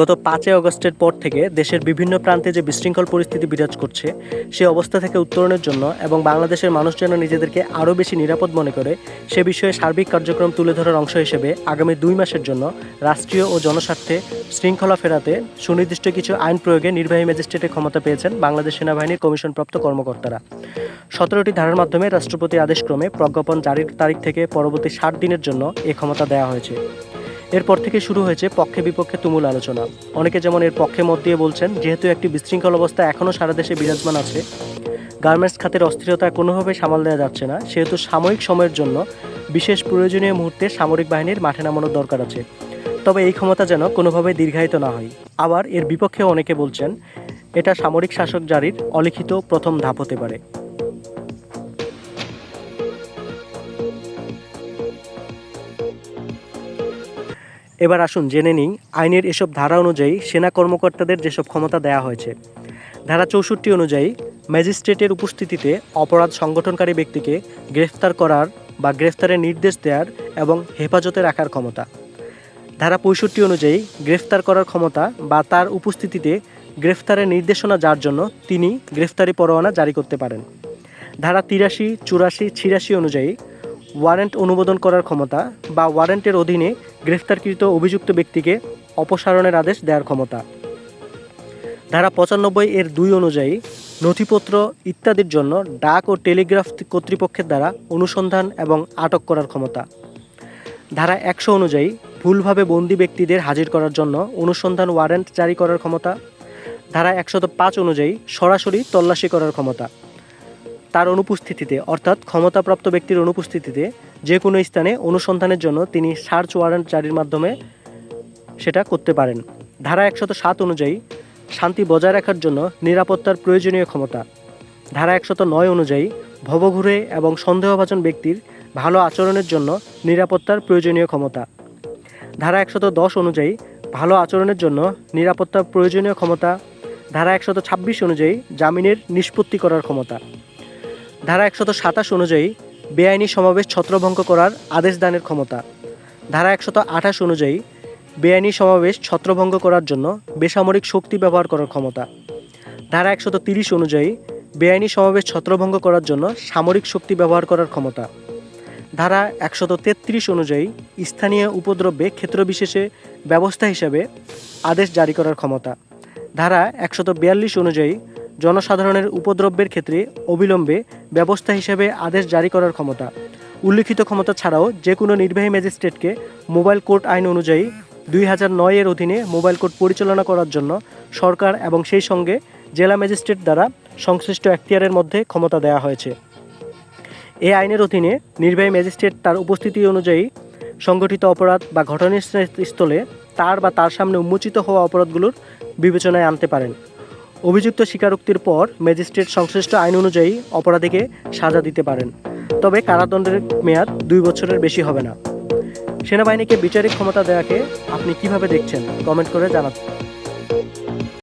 গত পাঁচই অগস্টের পর থেকে দেশের বিভিন্ন প্রান্তে যে বিশৃঙ্খল পরিস্থিতি বিরাজ করছে, সে অবস্থা থেকে উত্তরণের জন্য এবং বাংলাদেশের মানুষ যেন নিজেদেরকে আরও বেশি নিরাপদ মনে করে, সে বিষয়ে সার্বিক কার্যক্রম তুলে ধরার অংশ হিসেবে আগামী দুই মাসের জন্য রাষ্ট্রীয় ও জনস্বার্থে শৃঙ্খলা ফেরাতে সুনির্দিষ্ট কিছু আইন প্রয়োগে নির্বাহী ম্যাজিস্ট্রেটের ক্ষমতা পেয়েছেন বাংলাদেশ সেনাবাহিনীর কমিশনপ্রাপ্ত কর্মকর্তারা। সতেরোটি ধারার মাধ্যমে রাষ্ট্রপতি আদেশক্রমে প্রজ্ঞাপন জারির তারিখ থেকে পরবর্তী ষাট দিনের জন্য এ ক্ষমতা দেওয়া হয়েছে। এরপর থেকে শুরু হয়েছে পক্ষে বিপক্ষে তুমুল আলোচনা। অনেকে যেমন এর পক্ষে মত দিয়ে বলছেন, যেহেতু একটি বিশৃঙ্খল অবস্থা এখনও সারা দেশে বিরাজমান আছে, গার্মেন্টস খাতের অস্থিরতা কোনোভাবে সামাল দেওয়া যাচ্ছে না, সেহেতু সাময়িক সময়ের জন্য বিশেষ প্রয়োজনীয় মুহূর্তে সামরিক বাহিনীর মাঠে নামানোর দরকার আছে। তবে এই ক্ষমতা যেন কোনোভাবে দীর্ঘায়িত না হয়। আবার এর বিপক্ষে অনেকে বলছেন, এটা সামরিক শাসক জারির অলিখিত প্রথম ধাপ হতে পারে। এবার আসুন জেনে নিই, আইনের এসব ধারা অনুযায়ী সেনা কর্মকর্তাদের যেসব ক্ষমতা দেওয়া হয়েছে। ধারা চৌষট্টি অনুযায়ী, ম্যাজিস্ট্রেটের উপস্থিতিতে অপরাধ সংগঠনকারী ব্যক্তিকে গ্রেফতার করার বা গ্রেফতারের নির্দেশ দেওয়ার এবং হেফাজতে রাখার ক্ষমতা। ধারা পঁয়ষট্টি অনুযায়ী, গ্রেফতার করার ক্ষমতা বা তার উপস্থিতিতে গ্রেফতারের নির্দেশনা যার জন্য তিনি গ্রেফতারি পরোয়ানা জারি করতে পারেন। ধারা তিরাশি, চুরাশি, ছিয়াশি অনুযায়ী ওয়ারেন্ট অনুমোদন করার ক্ষমতা বা ওয়ারেন্টের অধীনে গ্রেফতারকৃত অভিযুক্ত ব্যক্তিকে অপসারণের আদেশ দেওয়ার ক্ষমতা। ধারা পঁচানব্বই এর দুই অনুযায়ী নথিপত্র ইত্যাদির জন্য ডাক ও টেলিগ্রাফ কর্তৃপক্ষের দ্বারা অনুসন্ধান এবং আটক করার ক্ষমতা। ধারা একশো অনুযায়ী ভুলভাবে বন্দি ব্যক্তিদের হাজির করার জন্য অনুসন্ধান ওয়ারেন্ট জারি করার ক্ষমতা। ধারা একশত পাঁচ অনুযায়ী সরাসরি তল্লাশি করার ক্ষমতা। তার অনুপস্থিতিতে, অর্থাৎ ক্ষমতাপ্রাপ্ত ব্যক্তির অনুপস্থিতিতে যে কোনো স্থানে অনুসন্ধানের জন্য তিনি সার্চ ওয়ারেন্ট জারির মাধ্যমে সেটা করতে পারেন। ধারা একশত সাত অনুযায়ী, শান্তি বজায় রাখার জন্য নিরাপত্তার প্রয়োজনীয় ক্ষমতা। ধারা একশত নয় অনুযায়ী, ভবঘুরে এবং সন্দেহভাজন ব্যক্তির ভালো আচরণের জন্য নিরাপত্তার প্রয়োজনীয় ক্ষমতা। ধারা একশত দশ অনুযায়ী, ভালো আচরণের জন্য নিরাপত্তার প্রয়োজনীয় ক্ষমতা। ধারা একশত ছাব্বিশ অনুযায়ী, জামিনের নিষ্পত্তি করার ক্ষমতা। ধারা একশত সাতাশ অনুযায়ী বেআইনি সমাবেশ ছত্রভঙ্গ করার আদেশ দানের ক্ষমতা। ধারা একশত আঠাশ অনুযায়ী বেআইনি সমাবেশ ছত্রভঙ্গ করার জন্য বেসামরিক শক্তি ব্যবহার করার ক্ষমতা। ধারা একশত তিরিশ অনুযায়ী বেআইনি সমাবেশ ছত্রভঙ্গ করার জন্য সামরিক শক্তি ব্যবহার করার ক্ষমতা। ধারা একশত তেত্রিশ অনুযায়ী স্থানীয় উপদ্রব্যে ক্ষেত্রবিশেষে ব্যবস্থা হিসেবে আদেশ জারি করার ক্ষমতা। ধারা একশত বিয়াল্লিশ অনুযায়ী জনসাধারণের উপদ্রব্যের ক্ষেত্রে অবিলম্বে ব্যবস্থা হিসেবে আদেশ জারি করার ক্ষমতা। উল্লিখিত ক্ষমতা ছাড়াও যে কোনো নির্বাহী ম্যাজিস্ট্রেটকে মোবাইল কোর্ট আইন অনুযায়ী দুই হাজার নয়ের অধীনে মোবাইল কোর্ট পরিচালনা করার জন্য সরকার এবং সেই সঙ্গে জেলা ম্যাজিস্ট্রেট দ্বারা সংশ্লিষ্ট এখতিয়ারের মধ্যে ক্ষমতা দেওয়া হয়েছে। এই আইনের অধীনে নির্বাহী ম্যাজিস্ট্রেট তার উপস্থিতি অনুযায়ী সংগঠিত অপরাধ বা ঘটনাস্থলে তার বা তার সামনে উন্মোচিত হওয়া অপরাধগুলোর বিবেচনায় আনতে পারেন। অভিযুক্ত স্বীকারোক্তির পর ম্যাজিস্ট্রেট সংশ্লিষ্ট আইন অনুযায়ী অপরাধীকে সাজা দিতে পারেন। তবে কারাদণ্ডের মেয়াদ দুই বছরের বেশি হবে না। সেনাবাহিনীকে বিচারিক ক্ষমতা দেওয়াকে আপনি কীভাবে দেখছেন? কমেন্ট করে জানান